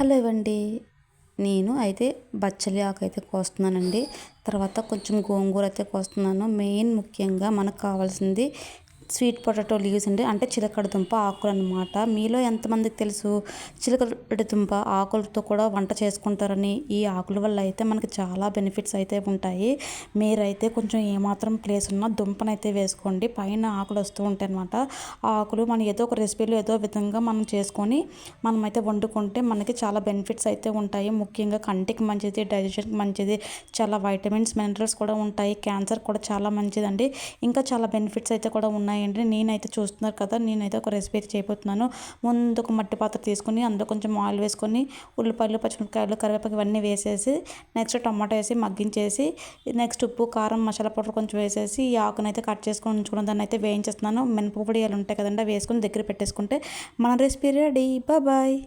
Hello ఇవ్వండి. నేను అయితే బచ్చలి ఆకు అయితే కోస్తున్నానండి. తర్వాత కొంచెం గోంగూర అయితే కోస్తున్నాను. మెయిన్ ముఖ్యంగా మనకు కావాల్సింది స్వీట్ పొటాటో లీవ్స్ అండి. అంటే చిలకడ దుంప ఆకులు అనమాట మీలో ఎంతమందికి తెలుసు? చిలకడ దుంప ఆకులతో కూడా వంట చేసుకుంటారని ఈ ఆకుల వల్ల అయితే మనకి చాలా బెనిఫిట్స్ అయితే ఉంటాయి. మీరైతే కొంచెం ఏమాత్రం ప్లేస్ ఉన్నా దుంపనైతే వేసుకోండి. పైన ఆకులు వస్తూ ఉంటాయి అనమాట ఆ ఆకులు మనం ఏదో ఒక రెసిపీలో ఏదో విధంగా మనం చేసుకొని మనమైతే వండుకుంటే మనకి చాలా బెనిఫిట్స్ అయితే ఉంటాయి. ముఖ్యంగా కంటికి మంచిది డైజెషన్కి మంచిది చాలా వైటమిన్స్ మినరల్స్ కూడా ఉంటాయి. క్యాన్సర్ కూడా చాలా మంచిదండి. ఇంకా చాలా బెనిఫిట్స్ అయితే కూడా ఉన్నాయి. ఉన్నాయండి నేనైతే చూస్తున్నారు కదా నేనైతే ఒక రెసిపీ అయితే చేయబోతున్నాను. ముందు ఒక మట్టి పాత్ర తీసుకొని అందులో కొంచెం ఆయిల్ వేసుకొని ఉల్లిపాయలు పచ్చిమిరపకాయలు కరివేపాకు ఇవన్నీ వేసేసి నెక్స్ట్ టమాటో వేసి మగ్గించేసి నెక్స్ట్ ఉప్పు కారం మసాలా పౌడర్ కొంచెం వేసేసి ఈ ఆకునైతే కట్ చేసుకొని ఉంచుకున్న దాన్ని అయితే వేయించేస్తున్నాను. మినప పొడియాలు ఉంటాయి కదండి వేసుకొని దగ్గర పెట్టేసుకుంటే మన రెసిపీ రెడీ బాయ్